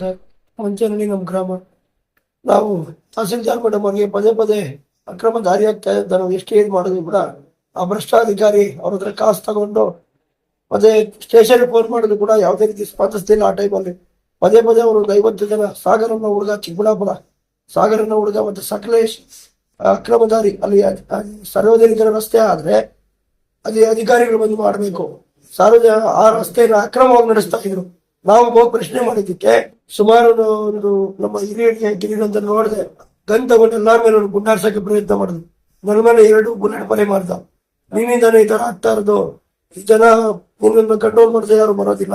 Sir Manchanahalli ನಮ್ಮ ಗ್ರಾಮ. ನಾವು ತಹಸೀಲ್ದಾರ್ ಮೇಡಮ್ ಅವರಿಗೆ ಪದೇ ಪದೇ ಅಕ್ರಮ ದಾರಿ ಆಗ್ತಾ ಇದೆ ನಾವು ಎಷ್ಟು ಇದು ಮಾಡಿದ್ರು ಕೂಡ ಆ ಭ್ರಷ್ಟಾಧಿಕಾರಿ ಅವ್ರ ಹತ್ರ ಕಾಸು ತಗೊಂಡು ಪದೇ ಸ್ಟೇಷನ್ ಫೋನ್ ಮಾಡಿದ್ರು ಕೂಡ ಯಾವುದೇ ರೀತಿ ಸ್ಪಂದಿಸ್ತಿಲ್ಲ ಆ ಟೈಮಲ್ಲಿ ಪದೇ ಪದೇ ಅವರು ಒಂದು ಐವತ್ತು ಜನ ಸಾಗರನ ಹುಡುಗ ಚಿಕ್ಕಬಳ್ಳಾಪುರ, ಸಾಗರನ ಹುಡುಗ ಮತ್ತು ಸಕಲೇಶ್ ಅಕ್ರಮ ದಾರಿ ಅಲ್ಲಿ ಸಾರ್ವಜನಿಕರ ರಸ್ತೆ ಆದ್ರೆ ಅಲ್ಲಿ ಅಧಿಕಾರಿಗಳು ಬಂದು ಮಾಡಬೇಕು. ಸಾರ್ವಜನಿಕ ಆ ರಸ್ತೆಯನ್ನು ಅಕ್ರಮವಾಗಿ ನಡೆಸ್ತಾ ಇದ್ರು. ನಾವು ಹೋಗಿ ಪ್ರಶ್ನೆ ಮಾಡಿದ್ದಕ್ಕೆ ಸುಮಾರು ಒಂದು ನಮ್ಮ ಹಿರಿಯರಿಗೆ ಅಂತ ನೋಡಿದೆ ಗನ್ ತಗೊಂಡು ಎಲ್ಲಾರ ಮೇಲೆ ಒಂದು ಗುಂಡಾರ್ಸಕ್ಕೆ ಪ್ರಯತ್ನ ಮಾಡಿದ್ರು. ನನ್ನ ಮೇಲೆ ಎರಡು ಬುಲೆಟ್ ಬಲೆ ಮಾಡ್ದ. ನೀನಿಂದಾನೆ ಈ ತರ ಆಗ್ತಾ ಇರೋದು. ಈ ಜನ ನಿನ್ನನ್ನು ಕಂಟ್ರೋಲ್ ಮಾಡಿದ್ರೆ ಯಾರು ಬರೋದಿಲ್ಲ.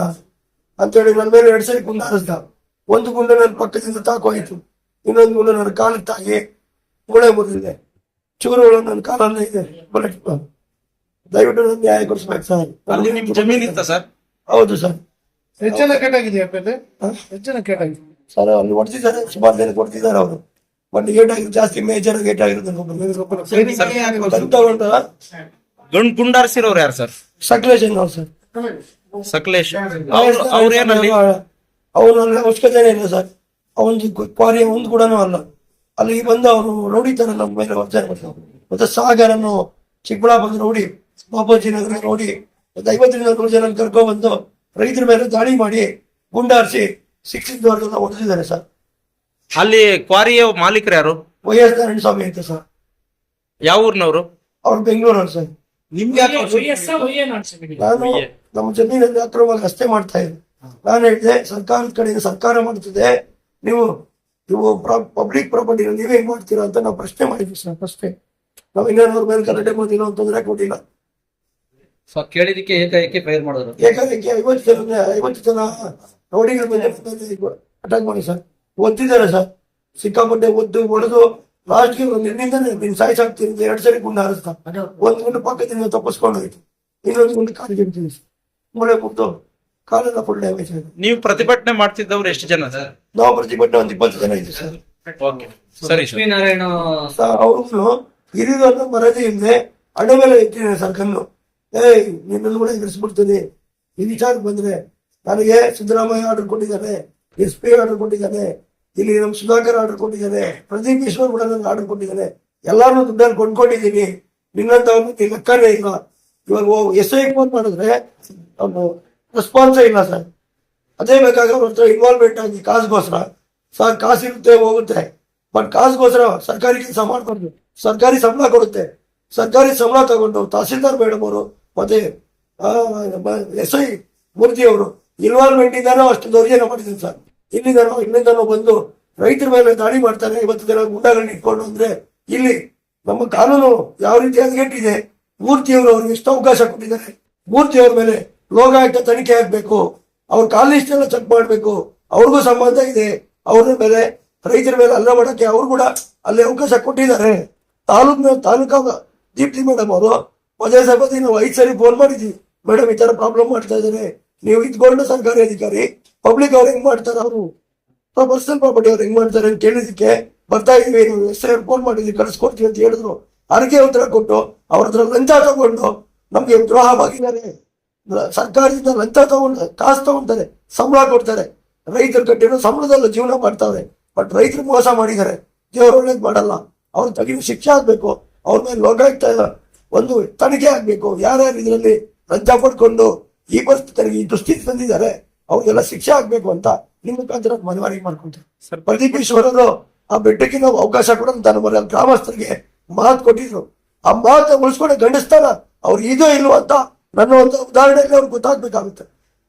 ಅಂತೇಳಿ ನನ್ನ ಮೇಲೆ ಎರಡು ಸರಿ ಗುಂಡಾರಿಸ್ದ ಒಂದು ಗುಂಡು ನನ್ನ ಪಕ್ಕದಿಂದ ತಾಕೋಯ್ತು ಇನ್ನೊಂದು ಗುಂಡು ನನ್ನ ಕಾಲಿಗೆ ತಾಗಿ ಮೂಳೆ ಮುರಿದಿದೆ. ಚೂರುಗಳು ನನ್ನ ಕಾಲಲ್ಲೇ ಇದೆ. ಬುಲೆಟ್ ದಯವಿಟ್ಟು ನನ್ನ ನ್ಯಾಯ ಕೊಡಿಸ್ಬೇಕು ಸರ್. ಅಲ್ಲಿ ನಿಮಗೆ ಜಮೀನು ಇತ್ತ ಸರ್? ಹೌದು ಸರ್. ಎಷ್ಟು ಜನ ಕೇಟಾಗಿದೆಯಾ ಪೇಟೆ? ಎಷ್ಟು ಜನ ಕೇಟಾಗಿದೆ ಸರ್ ಅಲ್ಲಿ ಹೊಡ್ತಿದ್ದಾರೆ ಸುಮಾರು ಜನ ಕೊಡ್ತಿದ್ದಾರೆ ಅವರು. ಬಟ್ ಗೇಟ್ ಆಗಿದ್ದು ಜಾಸ್ತಿ ಮೇಜರ್ ಗೇಟ್ ಆಗಿರೋದು ಗಂಡ್ ಯಾರು ಸರ್? ಸಕಲೇಶ್ ಅವ್ರು ಸರ್. ಸಕಲೇಶ್. ಅವ್ರು ಅವ್ರೇನಲ್ಲಿ ಅವನಲ್ಲಿ ಅವಶ್ಯಕತೆ ಇಲ್ಲ ಸರ್. ಅವನಿಗೆ ಕ್ವಾರಿ ಒಂದು ಕೂಡ ಅಲ್ಲ. ಅಲ್ಲಿ ಬಂದು ಅವರು ನೋಡಿತಾರೆ ನಮ್ಮ ಮೇಲೆ ವರ್ಜನೆ ಮಾಡ್ತಾರೆ. ಮತ್ತೆ ಸಾಗರನ್ನು ಚಿಕ್ಕಬಳ್ಳಾಪುರ ನೋಡಿ ಬಾಬಾಜಿ ನಗರ ನೋಡಿ ಮತ್ತೆ ಐವತ್ತರಿಂದ ನೂರು ಜನ ಕರ್ಕೊಂಡ್ ಬಂದು ರೈತರ ಮೇಲೆ ದಾಳಿ ಮಾಡಿ ಗುಂಡಾರಿಸಿ ಶಿಕ್ಷಿತ ಒದಿಸಿದ್ದಾರೆ ಹೊಡೆದಿದ್ದಾರೆ ಸರ್. ಅಲ್ಲಿ ಕ್ವಾರಿಯ ಮಾಲೀಕರು ಯಾರು? ವೈ ಎಸ್ ನಾರಾಯಣ ಸ್ವಾಮಿ ಅಂತ ಸರ್. ಯಾವ ಊರಿನವರು? ಅವ್ರು ಬೆಂಗಳೂರವ್ರು ಸರ್. ನಿಮ್ಗೆ ಯಾಕೆ ನಾನು ನಮ್ಮ ಜಮೀನಲ್ಲಿ ಅಕ್ರಮವಾಗಿ ರಸ್ತೆ ಮಾಡ್ತಾ ಇದ್ದೆ. ನಾನು ಹೇಳಿದೆ ಸರ್ಕಾರದ ಕಡೆಯಿಂದ ಸರ್ಕಾರ ಮಾಡ್ತಿದೆ ನೀವು ನೀವು ಪಬ್ಲಿಕ್ ಪ್ರಾಪರ್ಟಿ ನೀವೇ ಹೆಂಗ್ ಮಾಡ್ತೀರಾ ಅಂತ ನಾವು ಪ್ರಶ್ನೆ ಮಾಡಿದ್ವಿ ಸರ್ ಅಷ್ಟೇ. ನಾವು ಇನ್ನೇನವ್ರ ಮೇಲೆ ಕರೆಕ್ಟ್ ಮಾಡಿಲ್ಲ ಅಂತಂದ್ರೆ ಕೊಟ್ಟಿಲ್ಲ ಸೊ ಕೇಳಿದಕ್ಕೆ ಏಕಾಏಕಿ ಫೈರ್ ಮಾಡಿದ್ರು. ಏಕಾಏಕಿ ಐವತ್ತು ಜನ ಐವತ್ತು ಜನ ರೌಡಿಗಳ ಮೇಲೆ ಅಟ್ಯಾಕ್ ಮಾಡಿ ಸರ್. ಒದ್ದಿದ್ದಾರೆ ಸರ್. ಸಿಕ್ಕಾಪಟ್ಟೆ ಒದ್ದು ಹೊಡೆದು ಲಾಸ್ಟ್ಗೆ ಒಂದು ನಿನ್ ಸಾಯಿಸಾಕ್ತೀನಿ ಅಂತ ಎರಡು ಸರಿ ಗುಂಡು ಹಾರಿಸ್ತಾ ಒಂದು ಗುಂಡು ಪಕ್ಕದಿಂದ ತಪ್ಪಿಸ್ಕೊಂಡು ಹೋಯ್ತು ಇನ್ನೊಂದು ಗುಂಡು ಕಾಲಿಗೆ ತಿಂತೀನಿ ಮೂಳೆ ಮುಗ್ದು ಕಾಲೆಲ್ಲ ಫುಲ್ ಡ್ಯಾಮೇಜ್ ಆಗಿದೆ. ನೀವು ಪ್ರತಿಭಟನೆ ಮಾಡ್ತಿದ್ದವ್ರು ಎಷ್ಟು ಜನ ಸರ್? ನಾವು ಪ್ರತಿಭಟನೆ ಒಂದು ಇಪ್ಪತ್ತು ಜನ ಇದ್ದೀವಿ ಸರ್. ಓಕೆ. ಸರಿ ಸರ್. ಲಕ್ಷ್ಮೀನಾರಾಯಣ ಅವರು ಹಿರಿಯರನ್ನ ಮರದಿ ಹಿಂದೆ ಹಣೆ ಮೇಲೆ ಇಟ್ಟಿದ್ದೇನೆ ಸರ್ ಕಣ್ಣು. ಏಯ್ ನಿನ್ನನ್ನು ಕೂಡ ಎದುರಿಸ್ಬಿಡ್ತೀನಿ ಈ ವಿಚಾರಕ್ಕೆ ಬಂದ್ರೆ ನನಗೆ ಸಿದ್ದರಾಮಯ್ಯ ಆರ್ಡರ್ ಕೊಟ್ಟಿದ್ದಾರೆ, ಎಸ್ ಪಿ ಆರ್ಡರ್ ಕೊಟ್ಟಿದ್ದಾನೆ ಇಲ್ಲಿ ನಮ್ಮ ಸುಧಾಕರ್ ಆರ್ಡರ್ ಕೊಟ್ಟಿದ್ದಾನೆ ಪ್ರದೀಪ್ ಈಶ್ವರ್ ಕೂಡ ನನಗೆ ಆರ್ಡರ್ ಕೊಟ್ಟಿದ್ದಾನೆ ಎಲ್ಲಾರು ದುಡ್ಡಲ್ಲಿ ಕೊಂಡ್ಕೊಂಡಿದ್ದೀನಿ. ನಿನ್ನಂತವನು ಒಂದು ಲೆಕ್ಕನೇ ಇಲ್ಲ. ಇವಾಗ ಎಸ್ ಐ ಫೋನ್ ಮಾಡಿದ್ರೆ ಅವನು ರೆಸ್ಪಾನ್ಸೇ ಇಲ್ಲ ಸರ್ ಅದೇ ಬೇಕಾಗ ಅವ್ರ ಹತ್ರ ಇನ್ವಾಲ್ವ್ಮೆಂಟ್ ಆಗಿ ಕಾಸುಗೋಸ್ಕರ ಸರ್ ಕಾಸಿರುತ್ತೆ, ಹೋಗುತ್ತೆ. ಬಟ್ ಕಾಸುಗೋಸ್ಕರ ಸರ್ಕಾರಿ ಕೆಲಸ ಮಾಡ್ಕೊಂಡು ಸರ್ಕಾರಿ ಸಂಬಳ ಕೊಡುತ್ತೆ. ಸರ್ಕಾರಿ ಸಂಬಳ ತಗೊಂಡು ತಹಸೀಲ್ದಾರ್ ಮೇಡಮ್ ಮತ್ತೆ ಎಸ್ ಐ ಮೂರ್ತಿ ಅವರು ಇನ್ವಾಲ್ವ್ಮೆಂಟ್ ಇಂದಾನೋ ಅಷ್ಟು ದೌರ್ಜನ್ಯ ಮಾಡಿದ್ರು ಸರ್. ಇಲ್ಲಿಂದಾನೋ ಇಲ್ಲಿಂದನೋ ಬಂದು ರೈತರ ಮೇಲೆ ದಾಳಿ ಮಾಡ್ತಾರೆ. ಇವತ್ತು ಜನ ಗುಂಡಗಳನ್ನ ಇಟ್ಕೊಂಡು ಅಂದ್ರೆ ಇಲ್ಲಿ ನಮ್ಮ ಕಾನೂನು ಯಾವ ರೀತಿ ಹದಗೆಟ್ಟಿದೆ, ಮೂರ್ತಿಯವರು ಅವ್ರಿಗೆ ಎಷ್ಟು ಅವಕಾಶ ಕೊಟ್ಟಿದ್ದಾರೆ. ಮೂರ್ತಿಯವ್ರ ಮೇಲೆ ಲೋಕಾಯುಕ್ತ ತನಿಖೆ ಆಗ್ಬೇಕು. ಅವ್ರ ಕಾಲಿಸ್ಟ್ ಲಿಸ್ಟ್ ಎಲ್ಲ ಚೆಕ್ ಮಾಡ್ಬೇಕು. ಅವ್ರಿಗೂ ಸಂಬಂಧ ಇದೆ. ಅವ್ರ ಮೇಲೆ, ರೈತರ ಮೇಲೆ ಅಲ್ಲ ಮಾಡೋಕ್ಕೆ ಅವ್ರು ಕೂಡ ಅಲ್ಲಿ ಅವಕಾಶ ಕೊಟ್ಟಿದ್ದಾರೆ. ತಾಲೂಕ್ ತಾಲೂಕಾ ದೀಪ್ತಿ ಮೇಡಮ್ ಅವರು ಪದೇ ಸಭೆ ನೀವು ಐದು ಸರಿ ಫೋನ್ ಮಾಡಿದ್ವಿ ಮೇಡಮ್ ಈ ತರ ಪ್ರಾಬ್ಲಮ್ ಮಾಡ್ತಾ ಇದ್ದಾರೆ ನೀವು ಇದ್ಕೊಂಡು ಸರ್ಕಾರಿ ಅಧಿಕಾರಿ ಪಬ್ಲಿಕ್ ಅವ್ರು ಹೆಂಗ್ ಮಾಡ್ತಾರೆ ಅವರು? ಪರ್ಸನಲ್ ಪ್ರಾಪರ್ಟಿ ಅವ್ರು ಹೆಂಗ್ ಮಾಡ್ತಾರೆ ಅಂತ ಕೇಳಿದಕ್ಕೆ ಬರ್ತಾ ಇದೀವಿ. ನೀವು ಹೆಸರು ಫೋನ್ ಮಾಡಿದ್ವಿ ಕಳಿಸ್ಕೊಡ್ತೀವಿ ಅಂತ ಹೇಳಿದ್ರು. ಅದಕ್ಕೆ ಉತ್ತರ ಕೊಟ್ಟು ಅವ್ರ ಹತ್ರ ಲಂಚ ತಗೊಂಡು ನಮ್ಗೆ ದ್ರೋಹ ಮಾಡಿದ್ದಾರೆ. ಸರ್ಕಾರದಿಂದ ಲಂಚ ತಗೊಂಡು, ಕಾಸು ತಗೊಂತಾರೆ, ಸಂಬಳ ಕೊಡ್ತಾರೆ. ರೈತರು ಕಟ್ಟಿರೋ ಸಂಬಳದಲ್ಲ ಜೀವನ ಮಾಡ್ತಾವ್ರೆ ಬಟ್ ರೈತರು ಮೋಸ ಮಾಡಿದ್ದಾರೆ. ದೇವರು ಒಳ್ಳೇದು ಮಾಡಲ್ಲ. ಅವ್ರು ತಗಿನ ಶಿಕ್ಷೆ ಆಗ್ಬೇಕು. ಅವ್ರ ಮೇಲೆ ಲೋಕಾಯುಕ್ತ ಒಂದು ತನಿಖೆ ಆಗ್ಬೇಕು. ಯಾರ್ಯಾರು ಇದರಲ್ಲಿ ಲಂಚ ಪಡ್ಕೊಂಡು ಈ ಪರಿಸ್ಥಿತಿ ಈ ದುಸ್ಥಿತಿ ತಂದಿದ್ದಾರೆ ಅವ್ರಿಗೆಲ್ಲ ಶಿಕ್ಷೆ ಆಗ್ಬೇಕು ಅಂತ ನಿಮ್ಮ ಮುಖಾಂತರ ಮನವರಿಕೆ ಮಾಡ್ಕೊಂತಾರೆ ಸರ್ ಪ್ರದೀಪ್ ಈಶ್ವರರು ಆ ಬೆಟ್ಟಕ್ಕೆ ನಾವು ಅವಕಾಶ ಕೊಡೋದು ತಾನು ಮರ ಗ್ರಾಮಸ್ಥರಿಗೆ ಮಾತು ಕೊಟ್ಟಿದ್ರು. ಆ ಮಾತು ಉಳಿಸ್ಕೊಂಡು ಗಂಡಿಸ್ತಾರ ಅವ್ರು ಇದು ಇಲ್ವೋ ಅಂತ ನನ್ನ ಒಂದು ಉದಾಹರಣೆಯಲ್ಲಿ ಅವ್ರಿಗೆ ಗೊತ್ತಾಗ್ಬೇಕಾಗುತ್ತೆ.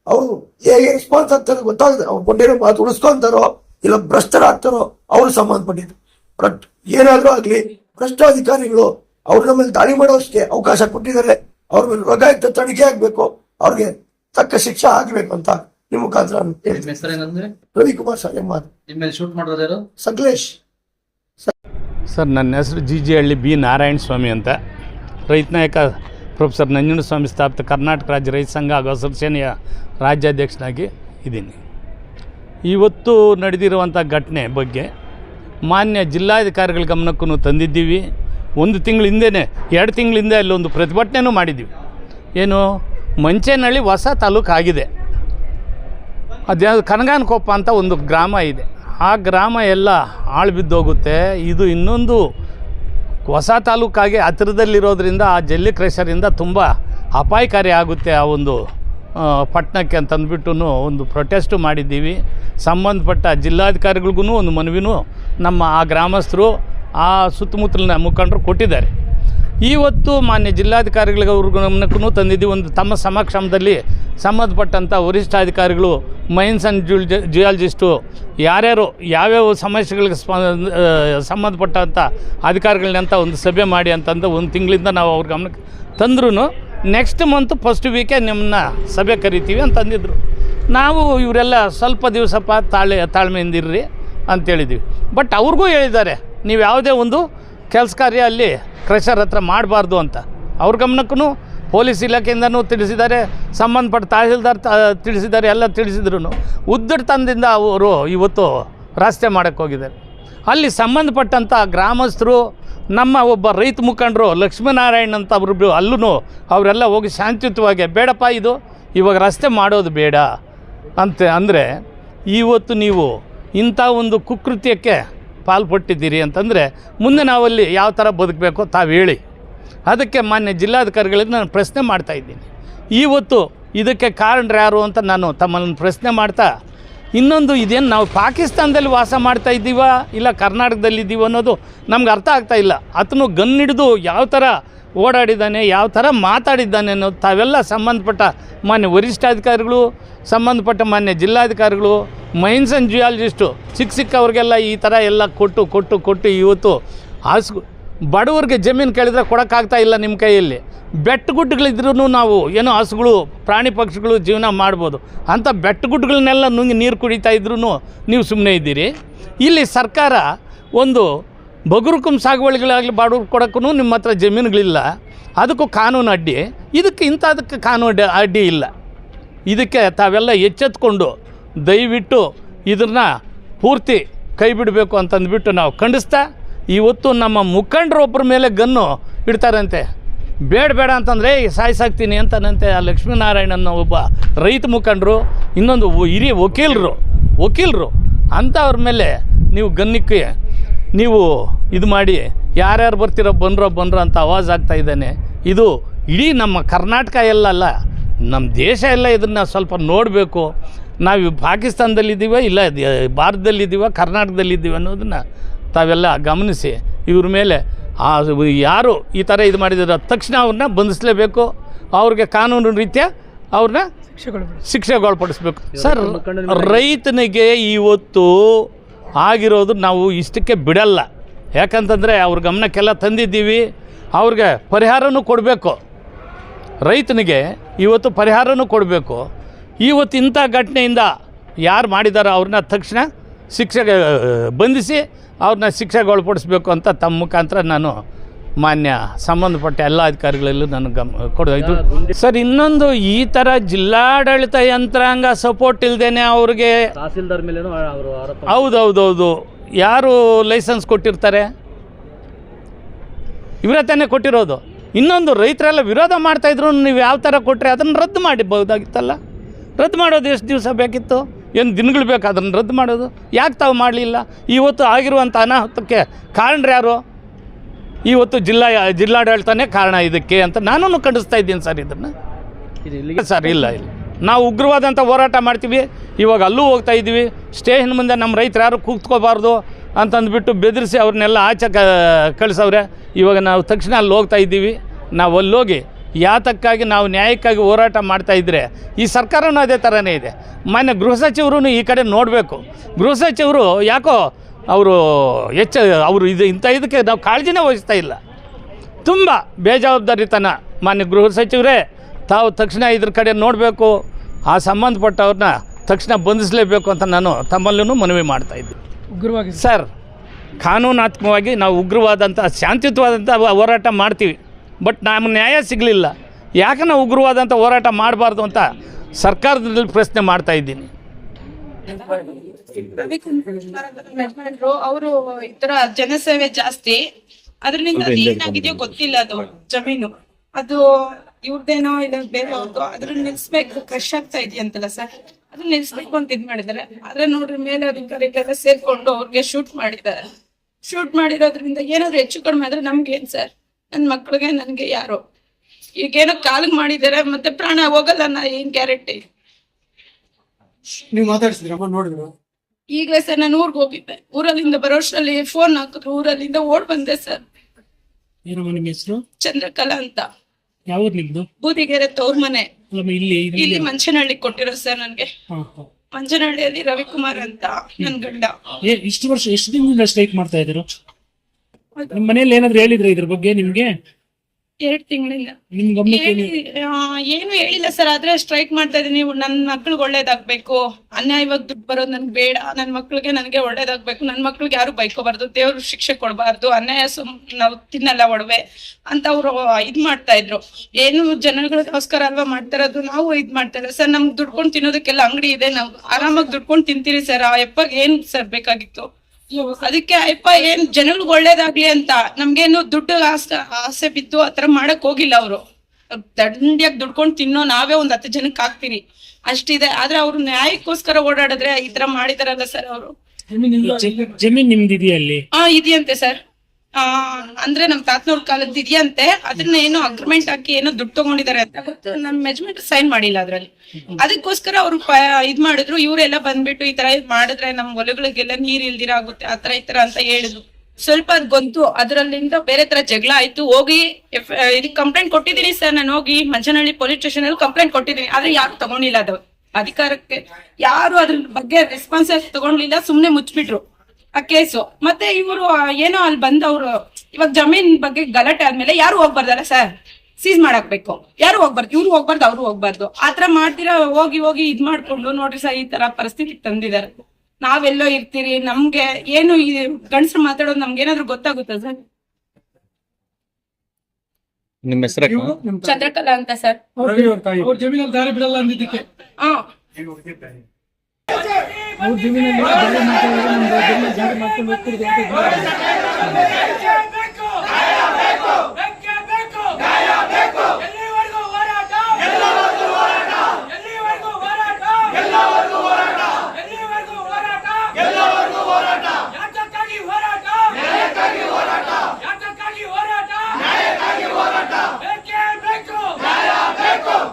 ಅವರು ಹೇಗೆ ರೆಸ್ಪಾನ್ಸ್ ಆಗ್ತಾರೆ ಗೊತ್ತಾಗುತ್ತೆ ಅವ್ರು ಕೊಟ್ಟಿರೋ ಮಾತು ಉಳಿಸ್ಕೊಂತಾರೋ ಇಲ್ಲ ಭ್ರಷ್ಟರಾಗ್ತಾರೋ ಅವ್ರು ಸಂಬಂಧಪಟ್ಟಿದ್ರು ಬಟ್ ಏನಾದ್ರೂ ಆಗ್ಲಿ ಭ್ರಷ್ಟ ಅಧಿಕಾರಿಗಳು ಅವ್ರ ನಮ್ಮಲ್ಲಿ ಮೇಲೆ ದಾಳಿ ಮಾಡೋಷ್ಟೇ ಅವಕಾಶ ಕೊಟ್ಟಿದ್ದಾರೆ. ಅವ್ರ ಮೇಲೆ ಲೋಕಾಯುಕ್ತ ತನಿಖೆ ಆಗ್ಬೇಕು. ಅವ್ರಿಗೆ ತಕ್ಕ ಶಿಕ್ಷೆ ಆಗ್ಬೇಕು ಅಂತ ನಿಮ್ ಮುಖಾಂತರ ರವಿಕುಮಾರ್ ಸರ್ ಯಾರು? ಸಕಲೇಶ್. ಸರ್ ನನ್ನ ಹೆಸರು G G Halli B Narayana Swamy ಅಂತ. ರೈತ ನಾಯಕ ಪ್ರೊಫೆಸರ್ ನಂಜುಂಡಸ್ವಾಮಿ ಸ್ಥಾಪಿತ ಕರ್ನಾಟಕ ರಾಜ್ಯ ರೈತ ಸಂಘ ಹಾಗೂ ಅಸೋಸಿಯೇಷನ್ಯ ಸೇನೆಯ ರಾಜ್ಯಾಧ್ಯಕ್ಷನಾಗಿ ಇದ್ದೀನಿ. ಇವತ್ತು ನಡೆದಿರುವಂಥ ಘಟನೆ ಬಗ್ಗೆ ಮಾನ್ಯ ಜಿಲ್ಲಾಧಿಕಾರಿಗಳ ಗಮನಕ್ಕೂ ತಂದಿದ್ದೀವಿ. ಒಂದು ತಿಂಗಳ ಹಿಂದೆಯೇ ಎರಡು ತಿಂಗಳ ಹಿಂದೆ ಅಲ್ಲೊಂದು ಪ್ರತಿಭಟನೆನೂ ಮಾಡಿದ್ದೀವಿ. ಏನು, ಮಂಚೇನಹಳ್ಳಿ ಹೊಸ ತಾಲೂಕು ಆಗಿದೆ. ಅದ್ಯಾವುದು ಕನಗಾನಕೊಪ್ಪ ಅಂತ ಒಂದು ಗ್ರಾಮ ಇದೆ. ಆ ಗ್ರಾಮ ಎಲ್ಲ ಆಳು ಬಿದ್ದೋಗುತ್ತೆ ಇದು ಇನ್ನೊಂದು ಹೊಸ ತಾಲೂಕಾಗಿ ಹತ್ತಿರದಲ್ಲಿರೋದ್ರಿಂದ ಆ ಜಲ್ಲಿ ಕ್ರೆಷರಿಂದ ತುಂಬ ಅಪಾಯಕಾರಿ ಆಗುತ್ತೆ ಆ ಒಂದು ಪಟ್ಟಣಕ್ಕೆ ಅಂತಂದ್ಬಿಟ್ಟು ಒಂದು ಪ್ರೊಟೆಸ್ಟು ಮಾಡಿದ್ದೀವಿ. ಸಂಬಂಧಪಟ್ಟ ಜಿಲ್ಲಾಧಿಕಾರಿಗಳಿಗೂ ಒಂದು ಮನವಿನೂ ನಮ್ಮ ಆ ಗ್ರಾಮಸ್ಥರು ಆ ಸುತ್ತಮುತ್ತಲಿನ ಮುಖಂಡರು ಕೊಟ್ಟಿದ್ದಾರೆ. ಇವತ್ತು ಮಾನ್ಯ ಜಿಲ್ಲಾಧಿಕಾರಿಗಳಿಗೆ ಅವ್ರ ಗಮನಕ್ಕೂ ತಂದಿದ್ದೀವಿ ಒಂದು ತಮ್ಮ ಸಮಕ್ಷಮದಲ್ಲಿ ಸಂಬಂಧಪಟ್ಟಂಥ ವರಿಷ್ಠಾಧಿಕಾರಿಗಳು ಮೈನ್ಸ್ ಆ್ಯಂಡ್ ಜುಲ್ ಜಿಯಾಲಜಿಸ್ಟು ಯಾರ್ಯಾರು ಯಾವ್ಯಾವ ಸಮಸ್ಯೆಗಳಿಗೆ ಸಂಬಂಧಪಟ್ಟಂಥ ಅಧಿಕಾರಿಗಳನ್ನಂತ ಒಂದು ಸಭೆ ಮಾಡಿ ಅಂತಂದು ಒಂದು ತಿಂಗಳಿಂದ ನಾವು ಅವ್ರ ಗಮನಕ್ಕೆ ತಂದ್ರೂ ನೆಕ್ಸ್ಟ್ ಮಂತ್ ಫಸ್ಟ್ ವೀಕೆ ನಿಮ್ಮನ್ನ ಸಭೆ ಕರಿತೀವಿ ಅಂತಂದಿದ್ರು. ನಾವು ಇವರೆಲ್ಲ ಸ್ವಲ್ಪ ದಿವಸಪ್ಪ ತಾಳೆ, ತಾಳ್ಮೆಯಿಂದಿರ್ರಿ ಅಂತೇಳಿದ್ದೀವಿ. ಬಟ್ ಅವ್ರಿಗೂ ಹೇಳಿದ್ದಾರೆ. ನೀವು ಯಾವುದೇ ಒಂದು ಕೆಲಸ ಕಾರ್ಯ ಅಲ್ಲಿ ಕ್ರಷರ್ ಹತ್ರ ಮಾಡಬಾರ್ದು ಅಂತ. ಅವ್ರ ಗಮನಕ್ಕೂ ಪೊಲೀಸ್ ಇಲಾಖೆಯಿಂದನೂ ತಿಳಿಸಿದ್ದಾರೆ, ಸಂಬಂಧಪಟ್ಟ ತಹಸೀಲ್ದಾರ್ ತಿಳಿಸಿದ್ದಾರೆ, ಎಲ್ಲ ತಿಳಿಸಿದ್ರು ಉದ್ದಟತನದಿಂದ ಅವರು ಇವತ್ತು ರಸ್ತೆ ಮಾಡೋಕ್ಕೆ ಹೋಗಿದ್ದಾರೆ. ಅಲ್ಲಿ ಸಂಬಂಧಪಟ್ಟಂಥ ಗ್ರಾಮಸ್ಥರು, ನಮ್ಮ ಒಬ್ಬ ರೈತ ಮುಖಂಡರು ಲಕ್ಷ್ಮೀನಾರಾಯಣ್ ಅಂತ ಒಬ್ಬರು ಅಲ್ಲೂ ಅವರೆಲ್ಲ ಹೋಗಿ ಶಾಂತಿಯುತವಾಗಿ, ಬೇಡಪ್ಪ ಇದು, ಇವಾಗ ರಸ್ತೆ ಮಾಡೋದು ಬೇಡ. ಅಂತ, ಅಂದರೆ ಇವತ್ತು ನೀವು ಇಂಥ ಒಂದು ಕುಕೃತ್ಯಕ್ಕೆ ಪಾಲ್ಪಟ್ಟಿದ್ದೀರಿ ಅಂತಂದರೆ ಮುಂದೆ ನಾವಲ್ಲಿ ಯಾವ ಥರ ಬದುಕಬೇಕು ತಾವು ಹೇಳಿ. ಅದಕ್ಕೆ ಮಾನ್ಯ ಜಿಲ್ಲಾಧಿಕಾರಿಗಳಿಗೆ ನಾನು ಪ್ರಶ್ನೆ ಮಾಡ್ತಾ ಇದ್ದೀನಿ. ಇವತ್ತು ಇದಕ್ಕೆ ಕಾರಣರು ಯಾರು ಅಂತ ನಾನು ತಮ್ಮನ್ನು ಪ್ರಶ್ನೆ ಮಾಡ್ತಾ, ಇನ್ನೊಂದು ಇದೇನು ನಾವು ಪಾಕಿಸ್ತಾನದಲ್ಲಿ ವಾಸ ಮಾಡ್ತಾ ಇದ್ದೀವ ಇಲ್ಲ ಕರ್ನಾಟಕದಲ್ಲಿ ಇದ್ದೀವ ಅನ್ನೋದು ನಮ್ಗೆ ಅರ್ಥ ಆಗ್ತಾ ಇಲ್ಲ. ಆತನು ಗನ್ ಹಿಡಿದು ಯಾವ ಥರ ಓಡಾಡಿದ್ದಾನೆ, ಯಾವ ಥರ ಮಾತಾಡಿದ್ದಾನೆ ಅನ್ನೋದು ತಾವೆಲ್ಲ ಸಂಬಂಧಪಟ್ಟ ಮಾನ್ಯ ವರಿಷ್ಠಾಧಿಕಾರಿಗಳು, ಸಂಬಂಧಪಟ್ಟ ಮಾನ್ಯ ಜಿಲ್ಲಾಧಿಕಾರಿಗಳು, ಮೈನ್ಸ್ ಆ್ಯಂಡ್ ಜಿಯಾಲಜಿಸ್ಟು, ಚಿಕ್ಕ ಚಿಕ್ಕವ್ರಿಗೆಲ್ಲ ಈ ಥರ ಎಲ್ಲ ಕೊಟ್ಟು ಕೊಟ್ಟು ಕೊಟ್ಟು ಇವತ್ತು ಹಾಸು ಬಡವ್ರಿಗೆ ಜಮೀನು ಕೇಳಿದ್ರೆ ಕೊಡೋಕ್ಕಾಗ್ತಾ ಇಲ್ಲ ನಿಮ್ಮ ಕೈಯಲ್ಲಿ. ಬೆಟ್ಟ ಗುಡ್ಡಗಳಿದ್ರೂ ನಾವು ಏನೋ ಹಸುಗಳು, ಪ್ರಾಣಿ ಪಕ್ಷಿಗಳು ಜೀವನ ಮಾಡ್ಬೋದು. ಅಂಥ ಬೆಟ್ಟ ಗುಡ್ಡಗಳನ್ನೆಲ್ಲ ನುಂಗಿ ನೀರು ಕುಡಿತಾ ಇದ್ರೂ ನೀವು ಸುಮ್ಮನೆ ಇದ್ದೀರಿ. ಇಲ್ಲಿ ಸರ್ಕಾರ ಒಂದು ಬಗುರುಕುಂ ಸಾಗುವಳಿಗಳಾಗಲಿ ಬಾಡೂರು ಕೊಡೋಕ್ಕೂ ನಿಮ್ಮ ಹತ್ರ ಜಮೀನುಗಳಿಲ್ಲ. ಅದಕ್ಕೂ ಕಾನೂನು ಅಡ್ಡಿ. ಇದಕ್ಕೆ ಇಂಥದಕ್ಕೆ ಕಾನೂನು ಅಡ್ಡಿ- ಇಲ್ಲ. ಇದಕ್ಕೆ ತಾವೆಲ್ಲ ಎಚ್ಚೆತ್ಕೊಂಡು ದಯವಿಟ್ಟು ಇದನ್ನು ಪೂರ್ತಿ ಕೈ ಬಿಡಬೇಕು ಅಂತಂದ್ಬಿಟ್ಟು ನಾವು ಖಂಡಿಸ್ತಾ ಇವತ್ತು ನಮ್ಮ ಮುಖಂಡರೊಬ್ಬರ ಮೇಲೆ ಗನ್ನು ಇಡ್ತಾರಂತೆ. ಬೇಡ ಬೇಡ ಅಂತಂದರೆ ಸಾಯಿಸಾಕ್ತೀನಿ ಅಂತಾನಂತೆ ಆ ಲಕ್ಷ್ಮೀನಾರಾಯಣನ ಒಬ್ಬ ರೈತ ಮುಖಂಡರು, ಇನ್ನೊಂದು ಹಿರಿಯ ವಕೀಲರು ವಕೀಲರು, ಅಂಥವ್ರ ಮೇಲೆ ನೀವು ಗನ್ನಕ್ಕೆ ನೀವು ಇದು ಮಾಡಿ ಯಾರ್ಯಾರು ಬರ್ತಿರೋ ಬಂದ್ರೋ ಬಂದ್ರೋ ಅಂತ ಆವಾಜ್ ಆಗ್ತಾ ಇದ್ದಾನೆ. ಇದು ಇಡೀ ನಮ್ಮ ಕರ್ನಾಟಕ ಎಲ್ಲ ಅಲ್ಲ ನಮ್ಮ ದೇಶ ಎಲ್ಲ ಇದನ್ನು ಸ್ವಲ್ಪ ನೋಡಬೇಕು. ನಾವು ಪಾಕಿಸ್ತಾನದಲ್ಲಿದ್ದೀವ ಇಲ್ಲ ಭಾರತದಲ್ಲಿದ್ದೀವ ಕರ್ನಾಟಕದಲ್ಲಿದ್ದೀವಿ ಅನ್ನೋದನ್ನು ತಾವೆಲ್ಲ ಗಮನಿಸಿ. ಇವ್ರ ಮೇಲೆ ಆ ಯಾರು ಈ ಥರ ಇದು ಮಾಡಿದ್ರೆ ತಕ್ಷಣ ಅವ್ರನ್ನ ಬಂಧಿಸಲೇಬೇಕು. ಅವ್ರಿಗೆ ಕಾನೂನು ರೀತ್ಯ ಅವ್ರನ್ನ ಶಿಕ್ಷೆಗೊಳಪಡಿಸ್ಬೇಕು. ಸರ್ ರೈತನಿಗೆ ಇವತ್ತು ಆಗಿರೋದು ನಾವು ಇಷ್ಟಕ್ಕೆ ಬಿಡಲ್ಲ. ಯಾಕಂತಂದರೆ ಅವ್ರ ಗಮನಕ್ಕೆಲ್ಲ ತಂದಿದ್ದೀವಿ. ಅವ್ರಿಗೆ ಪರಿಹಾರನೂ ಕೊಡಬೇಕು. ರೈತನಿಗೆ ಇವತ್ತು ಪರಿಹಾರನೂ ಕೊಡಬೇಕು. ಇವತ್ತು ಇಂಥ ಘಟನೆಯಿಂದ ಯಾರು ಮಾಡಿದಾರೋ ಅವ್ರನ್ನ ತಕ್ಷಣ ಶಿಕ್ಷೆಗೆ ಬಂಧಿಸಿ ಅವ್ರನ್ನ ಶಿಕ್ಷೆಗೆ ಒಳಪಡಿಸ್ಬೇಕು ಅಂತ ತಮ್ಮ ಮುಖಾಂತರ ನಾನು ಮಾನ್ಯ ಸಂಬಂಧಪಟ್ಟ ಎಲ್ಲ ಅಧಿಕಾರಿಗಳಲ್ಲೂ ನಾನು ಗಮ ಕೊಡೋದು ಸರ್ ಇನ್ನೊಂದು ಈ ಥರ ಜಿಲ್ಲಾಡಳಿತ ಯಂತ್ರಾಂಗ ಸಪೋರ್ಟ್ ಇಲ್ಲದೇನೆ ಅವ್ರಿಗೆ ತಹಸೀಲ್ದಾರ್ ಮೇಲೆ ಹೌದೌದೌದು. ಯಾರು ಲೈಸೆನ್ಸ್ ಕೊಟ್ಟಿರ್ತಾರೆ? ಇವರೇ ತಾನೇ ಕೊಟ್ಟಿರೋದು. ಇನ್ನೊಂದು ರೈತರೆಲ್ಲ ವಿರೋಧ ಮಾಡ್ತಾಯಿದ್ರು ನೀವು ಯಾವ ಥರ ಕೊಟ್ಟರೆ ಅದನ್ನು ರದ್ದು ಮಾಡಿಬಹುದಾಗಿತ್ತಲ್ಲ? ರದ್ದು ಮಾಡೋದು ಎಷ್ಟು ದಿವಸ ಬೇಕಿತ್ತು? ಏನು ದಿನಗಳು ಬೇಕು ಅದನ್ನು ರದ್ದು ಮಾಡೋದು? ಯಾಕೆ ತಾವು ಮಾಡಲಿಲ್ಲ? ಇವತ್ತು ಆಗಿರುವಂಥ ಅನಾಹುತಕ್ಕೆ ಕಾರಣರು ಯಾರು? ಇವತ್ತು ಜಿಲ್ಲಾ ಜಿಲ್ಲಾಡಳಿತನೇ ಕಾರಣ ಇದಕ್ಕೆ ಅಂತ ನಾನು ಖಂಡಿಸ್ತಾ ಇದ್ದೀನಿ ಸರ್ ಇದನ್ನು. ಸರ್ ಇಲ್ಲ ಇಲ್ಲ. ನಾವು ಉಗ್ರವಾದಂಥ ಹೋರಾಟ ಮಾಡ್ತೀವಿ. ಇವಾಗ ಅಲ್ಲೂ ಹೋಗ್ತಾ ಇದ್ದೀವಿ. ಸ್ಟೇಷನ್ ಮುಂದೆ ನಮ್ಮ ರೈತರು ಯಾರು ಕೂತ್ಕೋಬಾರ್ದು ಅಂತಂದ್ಬಿಟ್ಟು ಬೆದರಿಸಿ ಅವ್ರನ್ನೆಲ್ಲ ಆಚೆ ಕ ಕಳಿಸವ್ರೆ. ಇವಾಗ ನಾವು ತಕ್ಷಣ ಅಲ್ಲಿ ಹೋಗ್ತಾ ಇದ್ದೀವಿ. ನಾವು ಅಲ್ಲೋಗಿ ಯಾತಕ್ಕಾಗಿ ನಾವು ನ್ಯಾಯಕ್ಕಾಗಿ ಹೋರಾಟ ಮಾಡ್ತಾ ಇದ್ದರೆ ಈ ಸರ್ಕಾರನೂ ಅದೇ ಥರನೇ ಇದೆ. ಮಾನ್ಯ ಗೃಹ ಸಚಿವರು ಈ ಕಡೆ ನೋಡಬೇಕು. ಗೃಹ ಸಚಿವರು ಯಾಕೋ ಅವರು ಹೆಚ್ಚು ಅವರು ಇದು ಇಂಥ ಇದಕ್ಕೆ ನಾವು ಕಾಳಜಿನೇ ವಹಿಸ್ತಾ ಇಲ್ಲ. ತುಂಬ ಬೇಜವಾಬ್ದಾರಿತನ ಮಾನ್ಯ ಗೃಹ ಸಚಿವರೇ ತಾವು ತಕ್ಷಣ ಇದ್ರ ಕಡೆ ನೋಡಬೇಕು ಆ ಸಂಬಂಧಪಟ್ಟವ್ರನ್ನ ತಕ್ಷಣ ಬಂಧಿಸಲೇಬೇಕು ಅಂತ ನಾನು ತಮ್ಮಲ್ಲೂ ಮನವಿ ಮಾಡ್ತಾ ಇದ್ದೀನಿ. ಉಗ್ರವಾಗಿ. ಸರ್ ಕಾನೂನಾತ್ಮಕವಾಗಿ ನಾವು ಉಗ್ರವಾದಂಥ ಶಾಂತಿಯುತವಾದಂಥ ಹೋರಾಟ ಮಾಡ್ತೀವಿ. ಬಟ್ ನಮ್ಮ ನ್ಯಾಯ ಸಿಗಲಿಲ್ಲ. ಯಾಕೆ ನಾವು ಉಗ್ರವಾದಂಥ ಹೋರಾಟ ಮಾಡಬಾರ್ದು ಅಂತ ಸರ್ಕಾರದಲ್ಲಿ ಪ್ರಶ್ನೆ ಮಾಡ್ತಾ ಇದ್ದೀನಿ. ಅವರು ಈ ತರ ಜನಸೇವೆ ಜಾಸ್ತಿ. ಅದ್ರಿಂದ ಏನಾಗಿದೆಯೋ ಗೊತ್ತಿಲ್ಲ ಅದು ಜಮೀನು. ಅದು ಇವ್ರದೇನೋ ಇಲ್ಲ ಬೇರೆ ಅದ್ರ ನಿಲ್ಸ್ಬೇಕು ಕ್ರಶ್ ಆಗ್ತಾ ಇದೆಯಂತಲ್ಲ ಸರ್ ಅದನ್ನ ನಿಲ್ಸ್ಬೇಕು ಅಂತ ಇದ್ ಮಾಡಿದಾರೆ. ಆದ್ರೆ ನೋಡ್ರಿ ಮೇಲೆ ಅಧಿಕಾರಿಗಳೆಲ್ಲ ಸೇರ್ಕೊಂಡು ಅವ್ರಿಗೆ ಶೂಟ್ ಮಾಡಿದ್ದಾರೆ ಶೂಟ್ ಮಾಡಿರೋದ್ರಿಂದ ಏನಾದ್ರು ಹೆಚ್ಚು ಕಡಿಮೆ ಆದ್ರೆ ನಮ್ಗೇನ್ ಸರ್ ನನ್ ಮಕ್ಳಿಗೆ ನನ್ಗೆ ಯಾರು? ಈಗೇನೋ ಕಾಲಿಗೆ ಮಾಡಿದಾರೆ ಮತ್ತೆ ಪ್ರಾಣ ಹೋಗಲ್ಲ ನಾ ಏನ್ ಗ್ಯಾರಂಟಿ ನೀವು ಮಾತಾಡಿಸಿದ್ರಮ್ಮ ನೋಡಿದ್ರು. ಈಗಲೇ ಸರ್ ನಾನು ಊರ್ಗ್ ಹೋಗಿದ್ದೆ. ಊರಲ್ಲಿಂದ ಬರೋಷ್ಟ್ರಲ್ಲಿ ಫೋನ್ ಹಾಕಿದ್ರು ಊರಲ್ಲಿಂದ ಓಡ್ ಬಂದೆ ಸರ್. ಏನಮ್ಮ ನಿಮ್ಮ ಹೆಸರು? ಚಂದ್ರಕಲಾ ಅಂತ. ಯಾವ ಊರು ನಿಮ್ದು? ಬೂದಿಗೆರೆ ತವ್ರ ಮನೆ. ಅಲ್ಲಮ್ಮ ಇಲ್ಲಿ ಇಲ್ಲಿ- ಮಂಚನಹಳ್ಳಿ ಕೊಟ್ಟಿರೋ ಸರ್ ನನ್ಗೆ. ಹಾ, ಹಾ. ಮಂಚನಹಳ್ಳಿಯಲ್ಲಿ ರವಿಕುಮಾರ್ ಅಂತ ನನ್ ಗಂಡ. ಏ ಇಷ್ಟು ವರ್ಷ ಎಷ್ಟು ದಿನದಿಂದ ಸ್ಟ್ರೈಕ್ ಮಾಡ್ತಾ ಇದ್ರು ನಿಮ್ ಮನೇಲಿ ಏನಾದ್ರು ಹೇಳಿದ್ರೆ ಇದ್ರ ಬಗ್ಗೆ ನಿಮ್ಗೆ? ಎರಡ್ ತಿಂಗಳಿಂದ. ನಿಮ್ ಗಮನಕ್ಕೆ ಏನು- ಹೇಳಿಲ್ಲ ಸರ್ ಆದ್ರೆ ಸ್ಟ್ರೈಕ್ ಮಾಡ್ತಾ ಇದೀನಿ ನನ್ ಮಕ್ಳಿಗೆ ಒಳ್ಳೇದಾಗ್ಬೇಕು. ಅನ್ಯಾಯವಾಗಿ ದುಡ್ಡು ಬರೋದು ನನ್ಗೆ ಬೇಡ. ನನ್ ಮಕ್ಳಿಗೆ ನನ್ಗೆ ಒಳ್ಳೇದಾಗ್ಬೇಕು. ನನ್ ಮಕ್ಳಿಗೆ ಯಾರು ಬೈಕೋಬಾರ್ದು? ದೇವ್ರು ಶಿಕ್ಷೆ ಕೊಡಬಾರ್ದು. ಅನ್ಯಾಯ ಸುಮ್ ನಾವು ತಿನ್ನಲ್ಲ ಒಡವೆ ಅಂತ ಅವ್ರು ಇದ್ ಮಾಡ್ತಾ ಇದ್ರು. ಏನು ಜನಗಳಿಗೋಸ್ಕರ ಅಲ್ವಾ ಮಾಡ್ತಾ ಇರೋದು? ನಾವು ಇದ್ ಮಾಡ್ತಾ ಇಲ್ಲ ಸರ್ ನಮ್ಗೆ ದುಡ್ಕೊಂಡು ತಿನ್ನೋದಕ್ಕೆಲ್ಲ ಅಂಗಡಿ ಇದೆ. ನಾವು ಆರಾಮಾಗಿ ದುಡ್ಕೊಂಡು ತಿಂತೀರಿ ಸರ್. ಆ ಎಪ್ಪಾಗ ಏನ್ ಸರ್ ಬೇಕಾಗಿತ್ತು? ಅದಕ್ಕೆ ಅಯ್ಯಪ್ಪ ಯಪ್ಪ ಏನ್ ಜನಗಳಿಗೆ ಒಳ್ಳೇದಾಗ್ಲಿ ಅಂತ. ನಮ್ಗೇನು ದುಡ್ಡು ಆಸೆ ಆಸೆ ಬಿದ್ದು ಆತರ ಮಾಡಕ್ ಹೋಗಿಲ್ಲ ಅವರು. ದಂಡಿಯಾಗಿ ದುಡ್ಕೊಂಡು ತಿನ್ನೋ ನಾವೇ ಒಂದ್ ಹತ್ತು ಜನಕ್ಕೆ ಹಾಕ್ತೀರಿ ಅಷ್ಟಿದೆ. ಆದ್ರೆ ಅವ್ರು ನ್ಯಾಯಕ್ಕೋಸ್ಕರ ಓಡಾಡಿದ್ರೆ ಈ ತರ ಮಾಡಿದಾರಲ್ಲ ಸರ್ ಅವರು. ಜಮೀನ್ ನಿಮ್ದಿದೆಯಲ್ಲಿ ಹಾ ಆ ಇದೆಯಂತೆ ಸರ್. ಆ, ಅಂದ್ರೆ ನಮ್ ತಾತನವ್ರ ಕಾಲದ್ದು ಇದೆಯಂತೆ ಅದನ್ನ ಏನೋ ಅಗ್ರಿಮೆಂಟ್ ಹಾಕಿ ಏನೋ ದುಡ್ಡು ತಗೊಂಡಿದ್ದಾರೆ ಅಂತ ಗೊತ್ತು. ನನ್ ಮೆಜ್ಮೆಂಟ್ ಸೈನ್ ಮಾಡಿಲ್ಲ ಅದ್ರಲ್ಲಿ. ಅದಕ್ಕೋಸ್ಕರ ಅವ್ರು ಇದ್ ಮಾಡಿದ್ರು, ಇವರೆಲ್ಲ ಬಂದ್ಬಿಟ್ಟು ಈ ತರ ಇದ್ ಮಾಡಿದ್ರೆ ನಮ್ ಹೊಲಗಳಿಗೆಲ್ಲ ನೀರ್ ಇಲ್ದಿರ ಆಗುತ್ತೆ ಆತರ ಈ ತರ ಅಂತ ಹೇಳಿದ್ರು. ಸ್ವಲ್ಪ ಅದ್ ಗೊಂತು ಅದ್ರಲ್ಲಿಂದ ಬೇರೆ ತರ ಜಗಳ ಆಯ್ತು, ಹೋಗಿ ಇದಕ್ ಕಂಪ್ಲೇಂಟ್ ಕೊಟ್ಟಿದ್ದೀನಿ ಸರ್, ನಾನು ಹೋಗಿ ಮಂಜನಹಳ್ಳಿ ಪೊಲೀಸ್ ಸ್ಟೇಷನ್ ಅಲ್ಲಿ ಕಂಪ್ಲೇಂಟ್ ಕೊಟ್ಟಿದ್ದೀನಿ, ಆದ್ರೆ ಯಾರು ತಗೊಂಡಿಲ್ಲ ಅದು. ಅಧಿಕಾರಕ್ಕೆ ಯಾರು ಅದ್ರ ಬಗ್ಗೆ ರೆಸ್ಪಾನ್ಸ್ ತಗೊಂಡಿಲ್ಲ ಸುಮ್ನೆ ಮುಚ್ಚಿಬಿಟ್ರು. ಆ ಕೇಸು. ಮತ್ತೆ ಇವರು ಏನೋ ಅಲ್ಲಿ ಬಂದವರು ಇವಾಗ ಜಮೀನ್ ಬಗ್ಗೆ ಗಲಾಟೆ ಆದ್ಮೇಲೆ ಯಾರು ಹೋಗ್ಬಾರ್ದಲ್ಲ ಸರ್? ಸೀಸ್ ಮಾಡಾಕ್ಬೇಕು. ಯಾರು ಹೋಗ್ಬಾರ್ದು ಇವ್ರು ಹೋಗ್ಬಾರ್ದು ಅವ್ರು ಹೋಗ್ಬಾರ್ದು ಆತರ ಮಾಡ್ತೀರಾ? ಹೋಗಿ ಹೋಗಿ ಇದ್ ಮಾಡ್ಕೊಂಡು ನೋಡ್ರಿ ಸರ್ ಈ ತರ ಪರಿಸ್ಥಿತಿ ತಂದಿದ್ದಾರೆ. ನಾವೆಲ್ಲೋ ಇರ್ತೀರಿ ನಮ್ಗೆ ಏನು ಈ ಗಂಡಸ್ರು ಮಾತಾಡೋದು ನಮ್ಗೆ ಏನಾದ್ರು ಗೊತ್ತಾಗುತ್ತ ಸರ್? ನಿಮ್ಮ ಹೆಸರು. ಚಂದ್ರಕಲಾ ಅಂತ ಸರ್. ಜಮೀನಲ್ಲಿ ದಾರಿ ಬಿಡಲ್ಲ ಅಂದಿದ್ದಕ್ಕೆ. ಹಾ ಅವ್ರ ಜಮೀನಲ್ಲಿ ಜಾರಿ ಮಾಡ್ಕೊಂಡು ಹೋಗ್ತಿರೋದು ಅಂತ ಇದ್ ಮಾಡಿದ್ರು. ಎಲ್ಲಿವರೆಗೂ ಹೋರಾಟ ಎಲ್ಲಿವರೆಗೂ ಹೋರಾಟ ಎಲ್ಲಿವರೆಗೂ ಹೋರಾಟ ಎಲ್ಲಿವರೆಗೂ ಹೋರಾಟ ಯಾತಕ್ಕಾಗಿ ಹೋರಾಟ ಯಾತಕ್ಕಾಗಿ ಹೋರಾಟ ಬೇಕೇ ಬೇಕು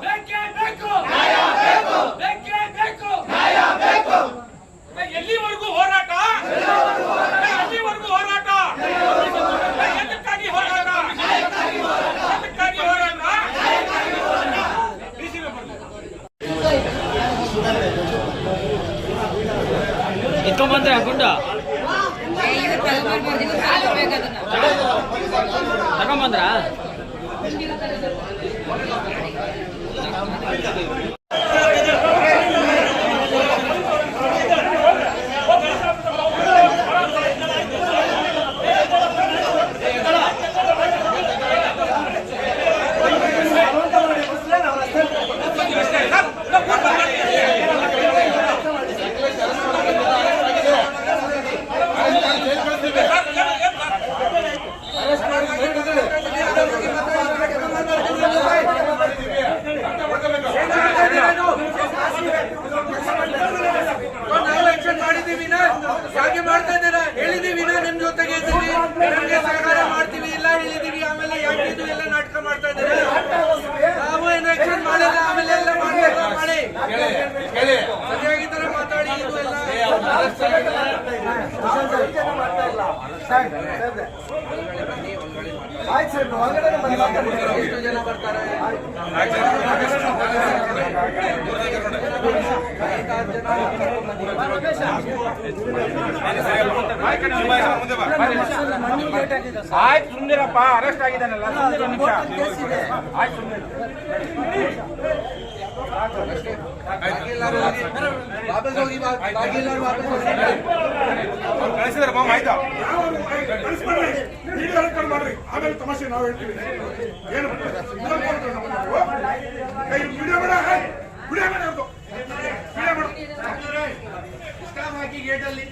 ಬೇಕೇ ಬೇಕು ಬೇಕೇ ಬೇಕು ಎಲ್ಲಿವರೆಗೂ ಹೋರಾಟ ಎಲ್ಲಿವರೆಗೂ ಹೋರಾಟ ಯಾತಕ್ಕಾಗಿ ಹೋರಾಟ ಯಾತಕ್ಕಾಗಿ ಹೋರಾಟ ಎತ್ಕೊಂಬಂದ್ರೆ ಹಾಕೊಂಡ ತಗೊಂಬಂದ್ರ ನಾವು ಎಕ್ಷನ್ ಮಾಡಿದೀವಿ ಯಾಕೆ ಮಾಡ್ತಾ ಇದ್ದೀರಾ ಹೇಳಿದೀವಿ ನಿಮ್ ಜೊತೆಗೆ ಇದ್ದೀವಿ ನಿಮ್ಗೆ ಸಹಕಾರ ಮಾಡ್ತೀವಿ ಇಲ್ಲ ಹೇಳಿದೀವಿ ಆಮೇಲೆ ಯಾಕೆ ಇದು ಎಲ್ಲ ನಾಟಕ ಮಾಡ್ತಾ ಇದ್ದೀರಾ ನಾವು ಏನು ಎಕ್ಷನ್ ಮಾಡಿಲ್ಲ ಆಮೇಲೆ ಎಲ್ಲ ಮಾಡ್ಬೇಕು ಮಾಡಿ ಸರಿಯಾಗಿ ತರ ಮಾತಾಡಿ ಇದು ಎಲ್ಲ ಜನ ಬರ್ತಾರೆ ಆಯ್ತು ಸುಂದಿರಪ್ಪ ಅರೆಸ್ಟ್ ಆಗಿದ್ದಾನಲ್ಲ ಆಯ್ತು ಸುಮ್ನಿರು. ಕಳಿಸಿದಾರೆ ಮಾಮ ಆಯ್ತಾ ಮಾಡ್ರಿ ಆಮೇಲೆ ತಮಾಷೆ ನಾವು ಹೇಳ್ತೀವಿ ಏನು ವಿಡಿಯೋ ಬೇಡ ವಿಡಿಯೋ ಬೇಡ ಸ್ಟಾಪ್ ಹಾಕಿ ಗೇಟಲ್ಲಿ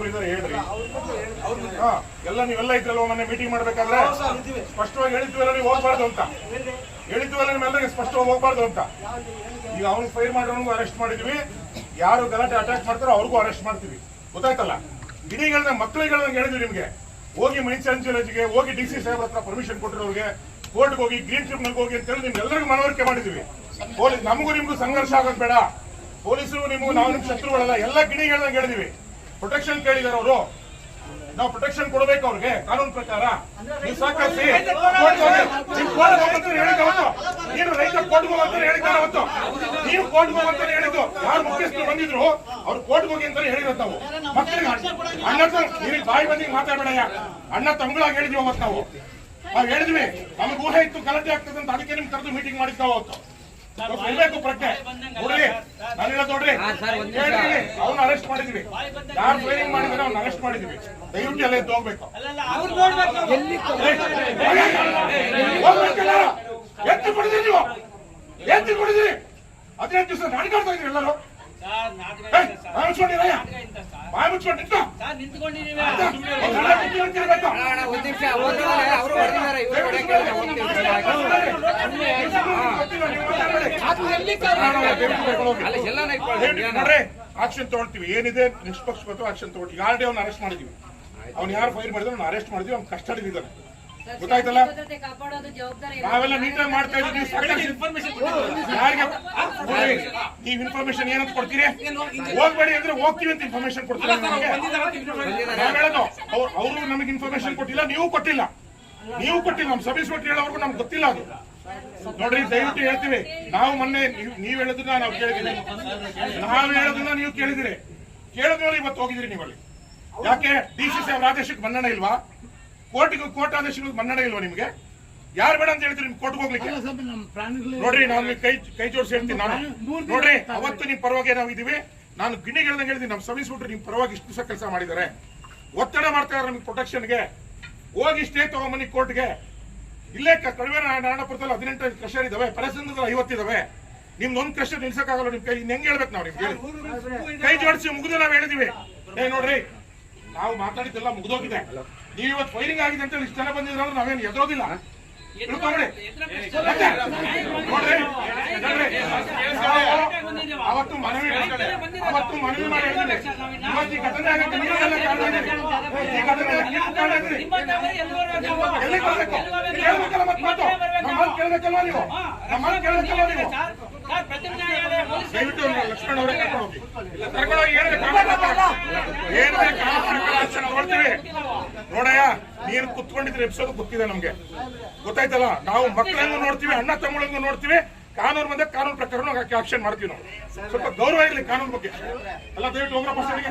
ಮುಗ್ದೋಗಿದೆ. ಹೇಳ್ರಿ ಎಸ್ ಪಿ ಇದಾರೆ ಹೇಳ್ರಿ. ಹಾ ಎಲ್ಲ ನೀವೆಲ್ಲ ಇದ್ರಲ್ವ ಮೊನ್ನೆ ಮೀಟಿಂಗ್ ಮಾಡ್ಬೇಕಾದ್ರೆ? ಸ್ಪಷ್ಟವಾಗಿ ಹೇಳಿದ್ವಿ ನೀವು ಹೋಗ್ಬಾರ್ದು ಅಂತ. ಹೇಳಿದ್ವಲ್ಲ ನಿಮ್ಮೆಲ್ಲರಿಗೆ ಸ್ಪಷ್ಟವಾಗಿ ಹೋಗ್ಬಾರ್ದು ಅಂತ. ಈಗ ಅವ್ನು ಫೈರ್ ಮಾಡೋನಿಗೂ ಅರೆಸ್ಟ್ ಮಾಡಿದ್ವಿ. ಯಾರು ಗಲಾಟೆ ಅಟ್ಯಾಕ್ ಮಾಡ್ತಾರೋ ಅವ್ರಿಗೂ ಅರೆಸ್ಟ್ ಮಾಡ್ತೀವಿ. ಗೊತ್ತಾಯ್ತಲ್ಲ? ಗಿಣಿಗಳನ್ನ ಮಕ್ಕಳಿಗಳನ್ನ ಹೇಳಿದ್ವಿ ನಿಮ್ಗೆ. ಹೋಗಿ ಮೈನ್ ಚಾನ್ಸಲರ್ಗೆ ಹೋಗಿ ಡಿ ಸಿ ಸಾಹೇಬ್ರ ಹತ್ರ ಪರ್ಮಿಷನ್ ಕೊಟ್ಟಿರೋರಿಗೆ ಕೋರ್ಟ್ಗೆ ಹೋಗಿ ಗ್ರೀನ್ ಟ್ರಿಬ್ಯುನಲ್ ಹೋಗಿ ಅಂತ ಹೇಳಿ ನಿಮ್ಗೆಲ್ಲರಿಗೂ ಮನವರಿಕೆ ಮಾಡಿದ್ವಿ. ಪೊಲೀಸ್ ನಮಗೂ ನಿಮ್ಗೂ ಸಂಘರ್ಷ ಆಗೋದು ಬೇಡ. ಪೊಲೀಸರು ನಿಮ್ಗೆ ನಾವು ನಿಮ್ ಶತ್ರುಗಳಲ್ಲ. ಎಲ್ಲ ಗಿಣಿಗಳನ್ನ ಹೇಳಿದ್ವಿ. ಪ್ರೊಟೆಕ್ಷನ್ ಕೇಳಿದಾರೆ ಅವರು. ನಾವು ಪ್ರೊಟೆಕ್ಷನ್ ಕೊಡಬೇಕು ಅವ್ರಿಗೆ, ಕಾನೂನು ಪ್ರಕಾರ. ನೀವು ಅವತ್ತು. ನೀನು ರೈತ ಕೋರ್ಟ್ಗೆ ಹೋಗಂತ ಹೇಳಿದ್ದಾರೆ ಅವತ್ತು. ನೀವು ಕೋರ್ಟ್ಗೆ ಹೋಗಂತ ಹೇಳಿದ್ದು. ಯಾರು ಮುಖ್ಯಸ್ಥರು ಬಂದಿದ್ರು, ಅವ್ರು ಕೋರ್ಟ್ ಹೋಗಿ ಅಂತಾನೆ ಹೇಳಿರೋದು ನಾವು. ಮಕ್ಕಳಿಗೆ ಅಣ್ಣ ನೀನು ಬಾಯಿ ಬಂದಿಗೆ ಮಾತಾಡಬೇಡಯ್ಯ. ಅಣ್ಣ ತಂಗಳಾಗಿ ಹೇಳಿದ್ವಿ ಅವತ್ತು ನಾವು. ನಾವು ಹೇಳಿದ್ವಿ, ನಮ್ಗೆ ಊಹೆ ಇತ್ತು, ಗಲಾಟೆ ಆಗ್ತದೆ ಅಂತ ಅದಕ್ಕೆ ನಿಮ್ಗೆ ಕರೆದು ಮೀಟಿಂಗ್ ಮಾಡಿದ್ದಾವ ಅವತ್ತು. ಇರ್ಬೇಕು ಪ್ರಜ್ಞೆ. ನೋಡ್ರಿ ನಾನು ಹೇಳೋದು ನೋಡ್ರಿ. ಹೇಳ್ರಿ ಅವ್ನ ಅರೆಸ್ಟ್ ಮಾಡಿದ್ವಿ. ಯಾರು ಮಾಡಿದ್ರೆ ಅವ್ನ ಅರೆಸ್ಟ್ ಮಾಡಿದ್ವಿ. ದಯವಿಟ್ಟು ಎಲ್ಲ ಎದ್ದು ಹೋಗ್ಬೇಕು. ಹೋಗ್ಬೇಕಲ್ಲ ಎತ್ತು ಕೊಡಿದ್ರಿ ನೀವು. ಎತ್ತು ಕೊಡಿದ್ರಿ. ಹದಿನೈದು ದಿವಸ ನಾಡಿಕಾಡ್ತಾ ಇದ್ರಿ ಎಲ್ಲರೂ. ಆಕ್ಷನ್ ತಗೊಳ್ತೀವಿ ಏನಿದೆ ನಿಷ್ಪಕ್ಷಪಾತ ಆಕ್ಷನ್ ತಗೊಳ್ತೀವಿ ಆಲ್ರೆಡಿ ಅವ್ನ ಅರೆಸ್ಟ್ ಮಾಡಿದೀವಿ ಅವ್ನು ಯಾರು ಫೈರ್ ಮಾಡಿದ್ರು ಅವ್ನ ಅರೆಸ್ಟ್ ಮಾಡಿದ್ವಿ ಅವ್ನ ಕಸ್ಟಡಿ ಇದ್ದಾನೆ ಗೊತ್ತಾಯ್ತಲ್ಲ? ನಾವೆಲ್ಲ ನೀಟಾಗಿ ಮಾಡ್ತಾ ಇದ್ದೀವಿ. ನೀವು ಸಾಕಷ್ಟು ಇನ್ಫಾರ್ಮೇಶನ್ ಯಾರಿಗೆ ನೀವು ಇನ್ಫಾರ್ಮೇಶನ್ ಏನಂತ ಕೊಡ್ತೀರಿ? ಹೋಗ್ಬೇಡಿ ಅಂದ್ರೆ ಹೋಗ್ತೀವಿ ಅಂತ ಇನ್ಫಾರ್ಮೇಶನ್ ಕೊಡ್ತೀರಾ ಹೇಳೋದು ಅವ್ರು ಅವರು ನಮಗೆ ಇನ್ಫಾರ್ಮೇಶನ್ ಕೊಟ್ಟಿಲ್ಲ ನೀವು ಕೊಟ್ಟಿಲ್ಲ. ನೀವು ಕೊಟ್ಟಿಲ್ಲ ನಮ್ಮ ಸಬ್ ಇನ್ಸ್ಪೆಕ್ಟರ್ ಹೇಳೋರ್ಗು ನಮ್ಗೆ ಗೊತ್ತಿಲ್ಲ ಅದು. ನೋಡ್ರಿ ದಯವಿಟ್ಟು ಹೇಳ್ತೀವಿ. ನಾವು ಮೊನ್ನೆ ನೀವು ನೀವ್ ಹೇಳೋದನ್ನ ನಾವು ಕೇಳಿದೀವಿ ನಾವು ಹೇಳೋದನ್ನ ನೀವು ಕೇಳಿದಿರಿ ಕೇಳಿದ್ಮೇಲೆ ಇವತ್ತು ಹೋಗಿದಿರಿ ನೀವು ಅಲ್ಲಿ ಯಾಕೆ? ಡಿ ಸಿ ಸಾಹೇಬ್ರ ಆದೇಶಕ್ಕೆ ಬಂದಣ ಇಲ್ವಾ? ಕೋರ್ಟಿಗೆ ಕೋರ್ಟ್ ಆದೇಶಗಳಿಗೆ ಮನ್ನಣೆ ಇಲ್ವಾ ನಿಮ್ಗೆ? ಯಾರು ಬೇಡ ಅಂತ ಹೇಳ್ತೀರಿ ನಿಮ್ ಕೋರ್ಟ್ಗೆ ಹೋಗ್ಲಿಕ್ಕೆ? ನೋಡ್ರಿ ನಾನು ನಿಮ್ಗೆ ಕೈ ಕೈ ಜೋಡಿಸಿ ಹೇಳ್ತೀನಿ ನಾನು. ನೋಡ್ರಿ ಅವತ್ತು ನಿಮ್ ಪರವಾಗಿ ನಾವು ಇದೀವಿ. ನಾನು ಗಿಣಿಗಳನ್ನ ಹೇಳಿದೀನಿ ನಮ್ಮ ಇನ್ಸ್ಪೆಕ್ಟರ್ ನಿಮ್ ಪರವಾಗಿ ಇಷ್ಟು ದಿವಸ ಕೆಲಸ ಮಾಡಿದ್ದಾರೆ. ಒತ್ತಡ ಮಾಡ್ತಾ ಇದಾರೆ ನಿಮ್ಗೆ ಪ್ರೊಟೆಕ್ಷನ್ಗೆ. ಹೋಗಿ ಇಷ್ಟೇ ತಗೊಂಬನ್ನಿ ಕೋರ್ಟ್ಗೆ. ಇಲ್ಲೇ ಕಡಿಮೆ ನಾರಾಯಣಪುರದಲ್ಲಿ ಹದಿನೆಂಟು ಕ್ರಷರ್ ಇದಾವೆ ಪರಸಂದ್ರದಲ್ಲಿ ಐವತ್ತಿದಾವೆ ನಿಮ್ದೊಂದು ಕ್ರಷರ್ ನಿಲ್ಸಕ್ಕಾಗಲ್ಲ ನಿಮ್ ಕೈ ಹೆಂಗ್ ಹೇಳ್ಬೇಕು ನಾವು ನಿಮ್ಗೆ? ಕೈ ಜೋಡಿಸಿ ಮುಗಿದು ನಾವು ಹೇಳಿದೀವಿ. ಏ ನೋಡ್ರಿ ನಾವು ಮಾತಾಡಿದ್ದೆಲ್ಲ ಮುಗಿದೋಗಿದೆ. ನೀವು ಇವತ್ತು ಫೈರಿಂಗ್ ಆಗಿದೆ ಅಂತ ಇಷ್ಟು ಜನ ಅಂದ್ರೆ ನಾವೇನು ಎದುರೋದಿಲ್ಲ. ಅವತ್ತು ಮನವಿ ಅವತ್ತು ಮನವಿ ಮಾಡಿ ಇವತ್ತು ಘಟನೆ ನೀವೆಲ್ಲ ಎಲ್ಲಿಗೆ ಬರ್ಬೇಕು ಕೇಳ್ಬೇಕಲ್ಲ ಮತ್ತೆ ಮಾತು. ನೀವು? ಕೇಳ್ಬೇಕಲ್ವಾ ನೀವು? ದಯವಿಟ್ಟು ಲಕ್ಷ್ಮಣ ಅವರೇ ಕರ್ಕೊಂಡು ಹೋಗಿ. ಕರ್ಕೊಂಡು ನೋಡಯ್ಯ. ನೀನು ಕುತ್ಕೊಂಡಿದ್ರೆ ಎಪಿಸೋಡ್ ಗೊತ್ತಿದೆ ನಮ್ಗೆ. ಗೊತ್ತಾಯ್ತಲ್ಲ? ನಾವು ಮಕ್ಕಳಂಗೂ ನೋಡ್ತೀವಿ, ಅಣ್ಣ ತಮ್ಮಳಂಗೂ ನೋಡ್ತೀವಿ, ಕಾನೂನು ಬಂದ ಕಾನೂನು ಪ್ರಕಾರ ಆಕ್ಷನ್ ಮಾಡ್ತೀವಿ ನಾವು. ಸ್ವಲ್ಪ ಗೌರವ ಇರಲಿ ಕಾನೂನು ಬಗ್ಗೆ. ಅಲ್ಲ, ದಯವಿಟ್ಟು ಹೋಗ್ರ ಪರ್ಸನ್ಗೆ